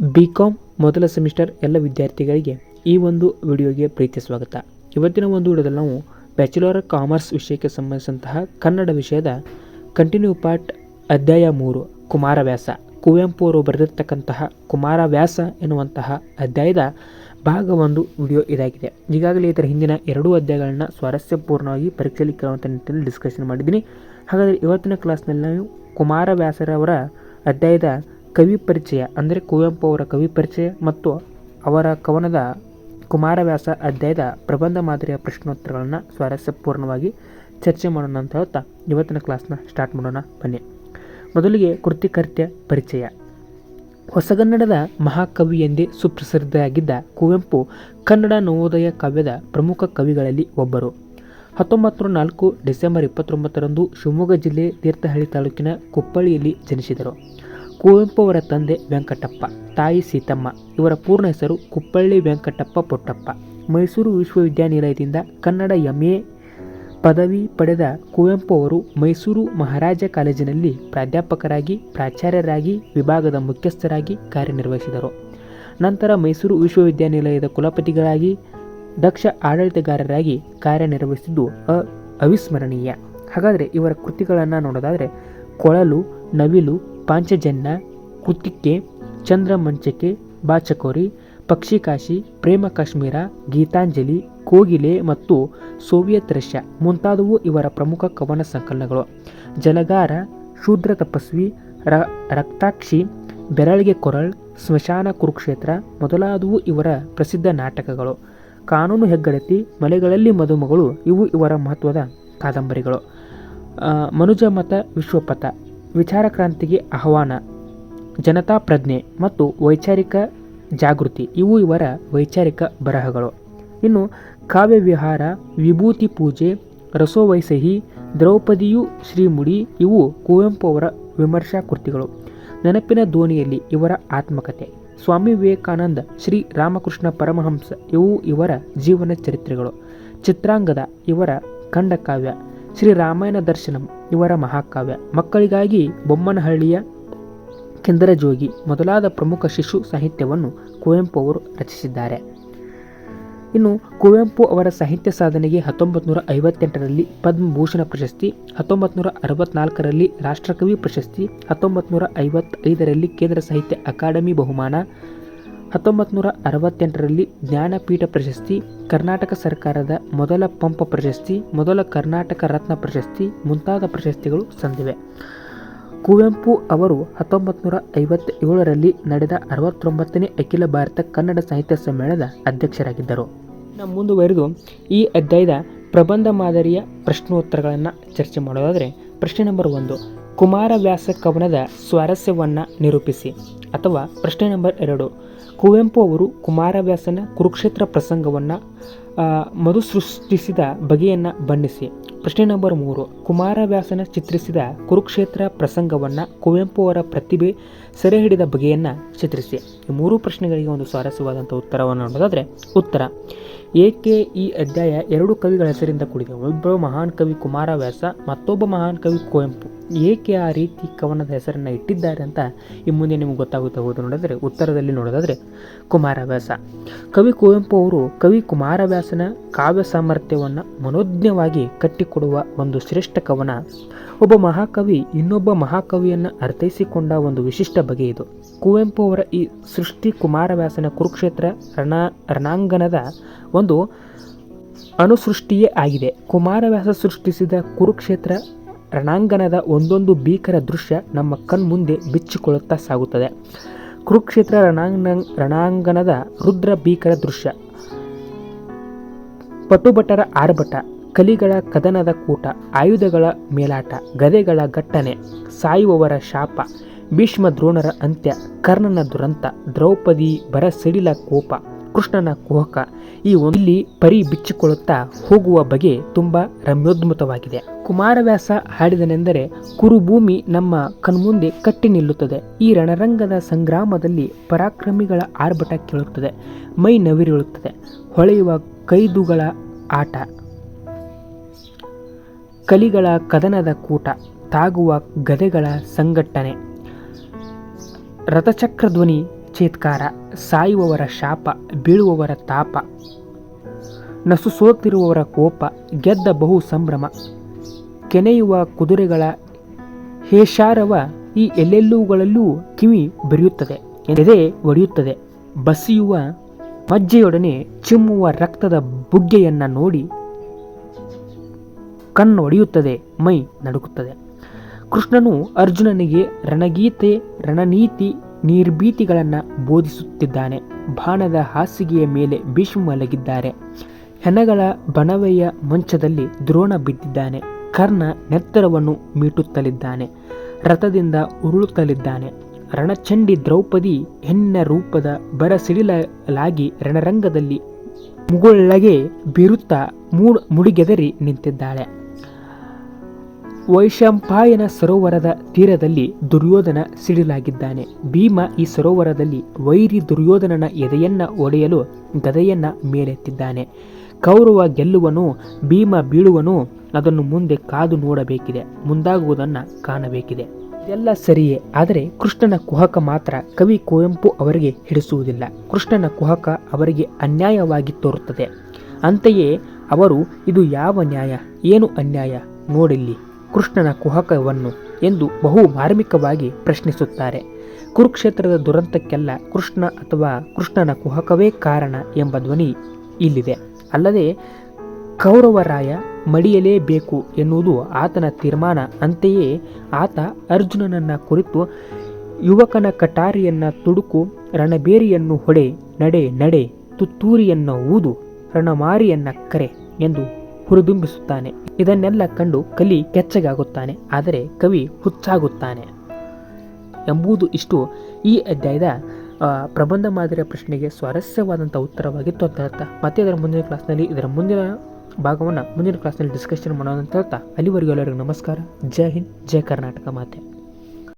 B com ಮೊದಲ semester ಎಲ್ಲ ವಿದ್ಯಾರ್ಥಿಗಳಿಗೆ ಈ ಒಂದು ವಿಡಿಯೋಗೆ ಪ್ರೀತಿ ಸ್ವಾಗತ. ಇವತ್ತಿನ ಒಂದು ವಿಡಿಯೋದಲ್ಲಿ ನಾವು ಬ್ಯಾಚುಲರ್ ಕಾಮರ್ಸ್ ವಿಷಯಕ್ಕೆ ಸಂಬಂಧಿಸಿದಂತಹ ಕನ್ನಡ ವಿಷಯದ ಕಂಟಿನ್ಯೂ ಪಾರ್ಟ್ ಅಧ್ಯಾಯ ಮೂರು, ಕುಮಾರವ್ಯಾಸ. ಕುವೆಂಪು ಅವರು ಬರೆದಿರ್ತಕ್ಕಂತಹ ಕುಮಾರವ್ಯಾಸ ಎನ್ನುವಂತಹ ಅಧ್ಯಾಯದ ಭಾಗ ಒಂದು ವಿಡಿಯೋ ಇದಾಗಿದೆ. ಈಗಾಗಲೇ ಇದರ ಹಿಂದಿನ ಎರಡೂ ಅಧ್ಯಾಯಗಳನ್ನ ಸ್ವಾರಸ್ಯಪೂರ್ಣವಾಗಿ ಪರೀಕ್ಷೆಯಲ್ಲಿ ಕೇಳುವಂಥ ನಿಟ್ಟಿನಲ್ಲಿ ಡಿಸ್ಕಷನ್ ಮಾಡಿದ್ದೀನಿ. ಹಾಗಾದರೆ ಇವತ್ತಿನ ಕ್ಲಾಸ್ನಲ್ಲಿ ನಾವು ಕುಮಾರವ್ಯಾಸರವರ ಅಧ್ಯಾಯದ ಕವಿ ಪರಿಚಯ ಅಂದರೆ ಕುವೆಂಪು ಅವರ ಕವಿ ಪರಿಚಯ ಮತ್ತು ಅವರ ಕವನದ ಕುಮಾರವ್ಯಾಸ ಅಧ್ಯಾಯದ ಪ್ರಬಂಧ ಮಾದರಿಯ ಪ್ರಶ್ನೋತ್ತರಗಳನ್ನು ಸ್ವಾರಸ್ಯಪೂರ್ಣವಾಗಿ ಚರ್ಚೆ ಮಾಡೋಣ ಅಂತ ಹೇಳ್ತಾ ಇವತ್ತಿನ ಕ್ಲಾಸ್ನ ಸ್ಟಾರ್ಟ್ ಮಾಡೋಣ, ಬನ್ನಿ. ಮೊದಲಿಗೆ ಕೃತಿಕರ್ತ್ಯ ಪರಿಚಯ. ಹೊಸಗನ್ನಡದ ಮಹಾಕವಿ ಎಂದೇ ಸುಪ್ರಸಿದ್ಧರಾಗಿದ್ದ ಕುವೆಂಪು ಕನ್ನಡ ನವೋದಯ ಕಾವ್ಯದ ಪ್ರಮುಖ ಕವಿಗಳಲ್ಲಿ ಒಬ್ಬರು. ಹತ್ತೊಂಬತ್ತು ನಾಲ್ಕು ಡಿಸೆಂಬರ್ ಇಪ್ಪತ್ತೊಂಬತ್ತರಂದು ಶಿವಮೊಗ್ಗ ಜಿಲ್ಲೆ ತೀರ್ಥಹಳ್ಳಿ ತಾಲೂಕಿನ ಕುಪ್ಪಳ್ಳಿಯಲ್ಲಿ ಜನಿಸಿದರು. ಕುವೆಂಪು ಅವರ ತಂದೆ ವೆಂಕಟಪ್ಪ, ತಾಯಿ ಸೀತಮ್ಮ. ಇವರ ಪೂರ್ಣ ಹೆಸರು ಕುಪ್ಪಳ್ಳಿ ವೆಂಕಟಪ್ಪ ಪೊಟ್ಟಪ್ಪ. ಮೈಸೂರು ವಿಶ್ವವಿದ್ಯಾನಿಲಯದಿಂದ ಕನ್ನಡ ಎಂ ಎ ಪದವಿ ಪಡೆದ ಕುವೆಂಪು ಅವರು ಮೈಸೂರು ಮಹಾರಾಜ ಕಾಲೇಜಿನಲ್ಲಿ ಪ್ರಾಧ್ಯಾಪಕರಾಗಿ, ಪ್ರಾಚಾರ್ಯರಾಗಿ, ವಿಭಾಗದ ಮುಖ್ಯಸ್ಥರಾಗಿ ಕಾರ್ಯನಿರ್ವಹಿಸಿದರು. ನಂತರ ಮೈಸೂರು ವಿಶ್ವವಿದ್ಯಾನಿಲಯದ ಕುಲಪತಿಗಳಾಗಿ, ದಕ್ಷ ಆಡಳಿತಗಾರರಾಗಿ ಕಾರ್ಯನಿರ್ವಹಿಸಿದ್ದು ಅ ಅವಿಸ್ಮರಣೀಯ. ಹಾಗಾದರೆ ಇವರ ಕೃತಿಗಳನ್ನು ನೋಡೋದಾದರೆ ಕೊಳಲು, ನವಿಲು ಪಾಂಚಜನ್ಯ ಚಂದ್ರ ಚಂದ್ರಮಂಚಕೆ ಬಾಚಕೋರಿ, ಪಕ್ಷಿಕಾಶಿ, ಪ್ರೇಮ ಕಾಶ್ಮೀರ, ಗೀತಾಂಜಲಿ, ಕೋಗಿಲೆ ಮತ್ತು ಸೋವಿಯತ್ ರಷ್ಯಾ ಮುಂತಾದವು ಇವರ ಪ್ರಮುಖ ಕವನ ಸಂಕಲನಗಳು. ಜಲಗಾರ, ಶೂದ್ರ ತಪಸ್ವಿ, ರ, ರಕ್ತಾಕ್ಷಿ, ಬೆರಳಿಗೆ ಕೊರಳ್, ಸ್ಮಶಾನ ಕುರುಕ್ಷೇತ್ರ ಮೊದಲಾದವು ಇವರ ಪ್ರಸಿದ್ಧ ನಾಟಕಗಳು. ಕಾನೂನು ಹೆಗ್ಗಡತಿ, ಮಲೆಗಳಲ್ಲಿ ಮದುಮಗಳು ಇವು ಇವರ ಮಹತ್ವದ ಕಾದಂಬರಿಗಳು. ಮನುಜ ಮತ ವಿಶ್ವಪಥ ವಿಚಾರ ಕ್ರಾಂತಿಗೆ ಆಹ್ವಾನ, ಜನತಾ ಪ್ರಜ್ಞೆ ಮತ್ತು ವೈಚಾರಿಕ ಜಾಗೃತಿ, ಇವು ಇವರ ವೈಚಾರಿಕ ಬರಹಗಳು. ಇನ್ನು ಕಾವ್ಯ ವಿಹಾರ, ವಿಭೂತಿ ಪೂಜೆ, ರಸೋವೈಸಹಿ, ದ್ರೌಪದಿಯು ಶ್ರೀಮುಡಿ, ಇವು ಕುವೆಂಪು ಅವರ ವಿಮರ್ಶಾ ಕೃತಿಗಳು. ನೆನಪಿನ ದೋಣಿಯಲ್ಲಿ ಇವರ ಆತ್ಮಕಥೆ ಸ್ವಾಮಿ ವಿವೇಕಾನಂದ, ಶ್ರೀ ರಾಮಕೃಷ್ಣ ಪರಮಹಂಸ, ಇವು ಇವರ ಜೀವನ ಚರಿತ್ರೆಗಳು. ಚಿತ್ರಾಂಗದ ಇವರ ಖಂಡಕಾವ್ಯ ಶ್ರೀ ರಾಮಾಯಣ ದರ್ಶನಂ, ಇವರ ಮಹಾಕಾವ್ಯ. ಮಕ್ಕಳಿಗಾಗಿ ಬೊಮ್ಮನಹಳ್ಳಿಯ ಕೆಂದರಜೋಗಿ ಮೊದಲಾದ ಪ್ರಮುಖ ಶಿಶು ಸಾಹಿತ್ಯವನ್ನು ಕುವೆಂಪು ಅವರು ರಚಿಸಿದ್ದಾರೆ. ಇನ್ನು ಕುವೆಂಪು ಅವರ ಸಾಹಿತ್ಯ ಸಾಧನೆಗೆ ಹತ್ತೊಂಬತ್ತು ನೂರ ಐವತ್ತೆಂಟರಲ್ಲಿ ಪದ್ಮಭೂಷಣ ಪ್ರಶಸ್ತಿ ಹತ್ತೊಂಬತ್ತು ನೂರ ಅರವತ್ನಾಲ್ಕರಲ್ಲಿ ರಾಷ್ಟ್ರಕವಿ ಪ್ರಶಸ್ತಿ ಹತ್ತೊಂಬತ್ತು ನೂರ ಐವತ್ತೈದರಲ್ಲಿ ಕೇಂದ್ರ ಸಾಹಿತ್ಯ ಅಕಾಡೆಮಿ ಬಹುಮಾನ ಹತ್ತೊಂಬತ್ತು ನೂರ ಅರವತ್ತೆಂಟರಲ್ಲಿ ಜ್ಞಾನಪೀಠ ಪ್ರಶಸ್ತಿ, ಕರ್ನಾಟಕ ಸರ್ಕಾರದ ಮೊದಲ ಪಂಪ ಪ್ರಶಸ್ತಿ, ಮೊದಲ ಕರ್ನಾಟಕ ರತ್ನ ಪ್ರಶಸ್ತಿ ಮುಂತಾದ ಪ್ರಶಸ್ತಿಗಳು ಸಂದಿವೆ. ಕುವೆಂಪು ಅವರು ಹತ್ತೊಂಬತ್ತು ನೂರ ಐವತ್ತೇಳರಲ್ಲಿ ನಡೆದ ಅರವತ್ತೊಂಬತ್ತನೇ ಅಖಿಲ ಭಾರತ ಕನ್ನಡ ಸಾಹಿತ್ಯ ಸಮ್ಮೇಳನದ ಅಧ್ಯಕ್ಷರಾಗಿದ್ದರು. ನಮ್ಮ ಮುಂದುವರೆದು, ಈ ಅಧ್ಯಾಯದ ಪ್ರಬಂಧ ಮಾದರಿಯ ಪ್ರಶ್ನೋತ್ತರಗಳನ್ನು ಚರ್ಚೆ ಮಾಡೋದಾದರೆ, ಪ್ರಶ್ನೆ ನಂಬರ್ ಒಂದು, ಕುಮಾರವ್ಯಾಸ ಕವನದ ಸ್ವಾರಸ್ಯವನ್ನು ನಿರೂಪಿಸಿ, ಅಥವಾ ಪ್ರಶ್ನೆ ನಂಬರ್ ಎರಡು ಕುವೆಂಪು ಅವರು ಕುಮಾರವ್ಯಾಸನ ಕುರುಕ್ಷೇತ್ರ ಪ್ರಸಂಗವನ್ನು ಮರುಸೃಷ್ಟಿಸಿದ ಬಗೆಯನ್ನು ಬಣ್ಣಿಸಿ. ಪ್ರಶ್ನೆ ನಂಬರ್ ಮೂರು. ಕುಮಾರವ್ಯಾಸನ ಚಿತ್ರಿಸಿದ ಕುರುಕ್ಷೇತ್ರ ಪ್ರಸಂಗವನ್ನು ಕುವೆಂಪು ಅವರ ಪ್ರತಿಭೆ ಸೆರೆ ಹಿಡಿದ ಬಗೆಯನ್ನು ಚಿತ್ರಿಸಿ. ಈ ಮೂರು ಪ್ರಶ್ನೆಗಳಿಗೆ ಒಂದು ಸ್ವಾರಸ್ಯವಾದಂಥ ಉತ್ತರವನ್ನು ನೋಡೋದಾದರೆ ಉತ್ತರ. ಏಕೆ ಈ ಅಧ್ಯಾಯ ಎರಡು ಕವಿಗಳ ಹೆಸರಿಂದ ಕೂಡಿದೆ? ಒಬ್ಬ ಮಹಾನ್ ಕವಿ ಕುಮಾರವ್ಯಾಸ, ಮತ್ತೊಬ್ಬ ಮಹಾನ್ ಕವಿ ಕುವೆಂಪು. ಏಕೆ ಆ ರೀತಿ ಕವನದ ಹೆಸರನ್ನು ಇಟ್ಟಿದ್ದಾರೆ ಅಂತ ಈ ಮುಂದೆ ನಿಮ್ಗೆ ಗೊತ್ತಾಗುತ್ತಾ ಹೋದು ನೋಡಿದ್ರೆ, ಉತ್ತರದಲ್ಲಿ ನೋಡೋದಾದರೆ ಕುಮಾರವ್ಯಾಸ. ಕವಿ ಕುವೆಂಪು ಅವರು ಕವಿ ಕುಮಾರವ್ಯಾಸನ ಕಾವ್ಯ ಸಾಮರ್ಥ್ಯವನ್ನು ಮನೋಜ್ಞವಾಗಿ ಕಟ್ಟಿಕೊಡುವ ಒಂದು ಶ್ರೇಷ್ಠ ಕವನ. ಒಬ್ಬ ಮಹಾಕವಿ ಇನ್ನೊಬ್ಬ ಮಹಾಕವಿಯನ್ನು ಅರ್ಥೈಸಿಕೊಂಡ ಒಂದು ವಿಶಿಷ್ಟ ಬಗೆ ಇದು. ಕುವೆಂಪು ಅವರ ಈ ಸೃಷ್ಟಿ ಕುಮಾರವ್ಯಾಸನ ಕುರುಕ್ಷೇತ್ರ ರಣ, ರಣಾಂಗಣದ ಒಂದು ಅನುಸೃಷ್ಟಿಯೇ ಆಗಿದೆ. ಕುಮಾರವ್ಯಾಸ ಸೃಷ್ಟಿಸಿದ ಕುರುಕ್ಷೇತ್ರ ರಣಾಂಗಣದ ಒಂದೊಂದು ಭೀಕರ ದೃಶ್ಯ ನಮ್ಮ ಕಣ್ಮುಂದೆ ಬಿಚ್ಚಿಕೊಳ್ಳುತ್ತಾ ಸಾಗುತ್ತದೆ. ಕುರುಕ್ಷೇತ್ರ ರಣಾಂಗಣ, ರಣಾಂಗಣದ ರುದ್ರ ಭೀಕರ ದೃಶ್ಯ. ಪಟುಭಟರ ಆರ್ಭಟ, ಕಲಿಗಳ ಕದನದ ಕೂಟ, ಆಯುಧಗಳ ಮೇಲಾಟ, ಗದೆಗಳ ಘಟ್ಟನೆ, ಸಾಯುವವರ ಶಾಪ, ಭೀಷ್ಮ ದ್ರೋಣರ ಅಂತ್ಯ, ಕರ್ಣನ ದುರಂತ, ದ್ರೌಪದಿ ಬರಸಿಡಿಲ ಕೋಪ. ಕೃಷ್ಣನ ಕುಹಕ. ಈ ಇಲ್ಲಿ ಪರಿ ಬಿಚ್ಚಿಕೊಳ್ಳುತ್ತಾ ಹೋಗುವ ಬಗೆ ತುಂಬ ರಮ್ಯೋದ್ಮುತವಾಗಿದೆ ಕುಮಾರವ್ಯಾಸ ಹಾಡಿದನೆಂದರೆ, ಕುರುಭೂಮಿ ನಮ್ಮ ಕಣ್ಮುಂದೆ ಕಟ್ಟಿ ನಿಲ್ಲುತ್ತದೆ. ಈ ರಣರಂಗದ ಸಂಗ್ರಾಮದಲ್ಲಿ ಪರಾಕ್ರಮಿಗಳ ಆರ್ಭಟ ಕೇಳುತ್ತದೆ. ಮೈ ನವಿರುಳುತ್ತದೆ ಹೊಳೆಯುವ ಕೈದುಗಳ ಆಟ. ಕಲಿಗಳ ಕದನದ ಕೂಟ. ತಾಗುವ ಗದೆಗಳ ಸಂಘಟನೆ. ರಥಚಕ್ರ ಧ್ವನಿ ಚೇತ್ಕಾರ ಸಾಯುವವರ ಶಾಪ, ಬೀಳುವವರ ತಾಪ. ನಸು ಸೋತಿರುವವರ ಕೋಪ, ಗೆದ್ದ ಬಹು ಸಂಭ್ರಮ. ಕೆನೆಯುವ ಕುದುರೆಗಳ ಹೇಷಾರವ ಈ ಎಲ್ಲೆಲ್ಲೂಗಳಲ್ಲೂ ಕಿವಿ ಬೆರೆಯುತ್ತದೆ, ಎದೆ ಒಡೆಯುತ್ತದೆ. ಬಸಿಯುವ ಮಜ್ಜೆಯೊಡನೆ ಚಿಮ್ಮುವ ರಕ್ತದ ಬುಗ್ಗೆಯನ್ನ ನೋಡಿ ಕಣ್ಣು ಒಡೆಯುತ್ತದೆ ಮೈ ನಡುಕುತ್ತದೆ. ಕೃಷ್ಣನು ಅರ್ಜುನನಿಗೆ ರಣಗೀತೆ, ರಣನೀತಿ ನಿರ್ಭೀತಿಗಳನ್ನು ಬೋಧಿಸುತ್ತಿದ್ದಾನೆ. ಬಾಣದ ಹಾಸಿಗೆಯ ಮೇಲೆ ಭೀಷ್ಮ ಮಲಗಿದ್ದಾರೆ. ಹೆಣಗಳ ಬಣವೆಯ ಮಂಚದಲ್ಲಿ ದ್ರೋಣ ಬಿದ್ದಿದ್ದಾನೆ. ಕರ್ಣ ನೆತ್ತರವನ್ನು ಮೀಟುತ್ತಲಿದ್ದಾನೆ. ರಥದಿಂದ ಉರುಳುತ್ತಲಿದ್ದಾನೆ. ರಣಚಂಡಿ ದ್ರೌಪದಿ ಹೆಣ್ಣಿನ ರೂಪದ ಬರಸಿಡಿಲಾಗಿ ರಣರಂಗದಲ್ಲಿ ಮುಗುಳ್ಳಗೆ ಬೀರುತ್ತಾ ಮೂಡ್ ಮುಡಿಗೆದರಿ ನಿಂತಿದ್ದಾಳೆ. ವೈಶಂಪಾಯನ ಸರೋವರದ ತೀರದಲ್ಲಿ ದುರ್ಯೋಧನ ಸಿಡಿಲಾಗಿದ್ದಾನೆ. ಭೀಮ ಈ ಸರೋವರದಲ್ಲಿ ವೈರಿ ದುರ್ಯೋಧನನ ಎದೆಯನ್ನ ಒಡೆಯಲು ಗದೆಯನ್ನ ಮೇಲೆತ್ತಿದ್ದಾನೆ. ಕೌರವ ಗೆಲ್ಲುವನು, ಭೀಮ ಬೀಳುವನು, ಅದನ್ನು ಮುಂದೆ ಕಾದು ನೋಡಬೇಕಿದೆ, ಮುಂದಾಗುವುದನ್ನು ಕಾಣಬೇಕಿದೆ. ಇದೆಲ್ಲ ಸರಿಯೇ, ಆದರೆ ಕೃಷ್ಣನ ಕುಹಕ ಮಾತ್ರ ಕವಿ ಕುವೆಂಪು ಅವರಿಗೆ ಹಿಡಿಸುವುದಿಲ್ಲ. ಕೃಷ್ಣನ ಕುಹಕ ಅವರಿಗೆ ಅನ್ಯಾಯವಾಗಿ ತೋರುತ್ತದೆ. ಅಂತೆಯೇ ಅವರು, ಇದು ಯಾವ ನ್ಯಾಯ, ಏನು ಅನ್ಯಾಯ, ನೋಡಿಲ್ಲಿ. ಕೃಷ್ಣನ ಕುಹಕವನ್ನು ಎಂದು ಬಹು ಮಾರ್ಮಿಕವಾಗಿ ಪ್ರಶ್ನಿಸುತ್ತಾರೆ. ಕುರುಕ್ಷೇತ್ರದ ದುರಂತಕ್ಕೆಲ್ಲ ಕೃಷ್ಣ ಅಥವಾ ಕೃಷ್ಣನ ಕುಹಕವೇ ಕಾರಣ ಎಂಬ ಧ್ವನಿ ಇಲ್ಲಿದೆ. ಅಲ್ಲದೆ ಕೌರವರಾಯ ಮಡಿಯಲೇಬೇಕು ಎನ್ನುವುದು ಆತನ ತೀರ್ಮಾನ. ಅಂತೆಯೇ ಆತ ಅರ್ಜುನನನ್ನ ಕುರಿತು ಯುವಕನ ಕಟಾರಿಯನ್ನ ತುಡುಕು, ರಣಬೇರಿಯನ್ನು ಹೊಡೆ, ನಡೆ ನಡೆ, ತುತ್ತೂರಿಯನ್ನು ಊದು, ರಣಮಾರಿಯನ್ನ ಕರೆ ಎಂದು ಹುರಿದುಂಬಿಸುತ್ತಾನೆ. ಇದನ್ನೆಲ್ಲ ಕಂಡು ಕಲಿ ಕೆಚ್ಚಗಾಗುತ್ತಾನೆ, ಆದರೆ ಕವಿ ಹುಚ್ಚಾಗುತ್ತಾನೆ. ಎಂಬುದು ಇಷ್ಟು. ಈ ಅಧ್ಯಾಯದ ಪ್ರಬಂಧ ಮಾದರಿಯ ಪ್ರಶ್ನೆಗೆ ಸ್ವಾರಸ್ಯವಾದಂಥ ಉತ್ತರವಾಗಿತ್ತು ಅಂತ ಹೇಳ್ತಾ ಮತ್ತೆ ಇದರ ಮುಂದಿನ ಕ್ಲಾಸ್ನಲ್ಲಿ, ಇದರ ಮುಂದಿನ ಭಾಗವನ್ನು ಮುಂದಿನ ಕ್ಲಾಸ್ನಲ್ಲಿ ಡಿಸ್ಕಷನ್ ಮಾಡೋಣ ಅಂತ ಹೇಳ್ತಾ. ಅಲ್ಲಿವರೆಗೂ ಎಲ್ಲರಿಗೂ ನಮಸ್ಕಾರ. ಜೈ ಹಿಂದ್, ಜೈ ಕರ್ನಾಟಕ ಮಾತೆ.